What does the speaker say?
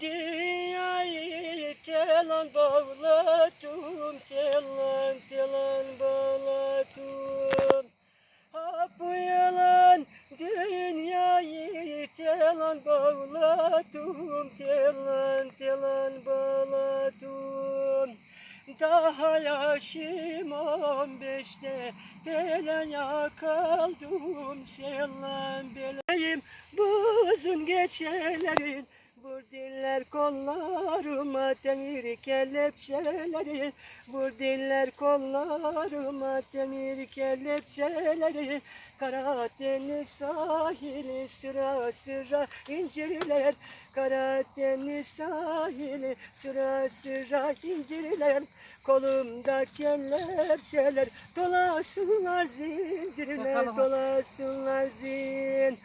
Dünyayı telan bağladım Telan telan bağladım. Ha bu yalan dünyayı telan bağladım Telan telan bağladım. Daha yaşım on beşte belaya kaldım selam beleyim buzun geçelerin Vur diller kollarıma demir kelepçeleri Vur diller kollarıma demir kelepçeleri Karadeniz sahili sıra sıra incirler. Karadeniz sahili sıra sıra incirler. Kolumda kelepçeler dolasınlar zincirler dolasınlar zin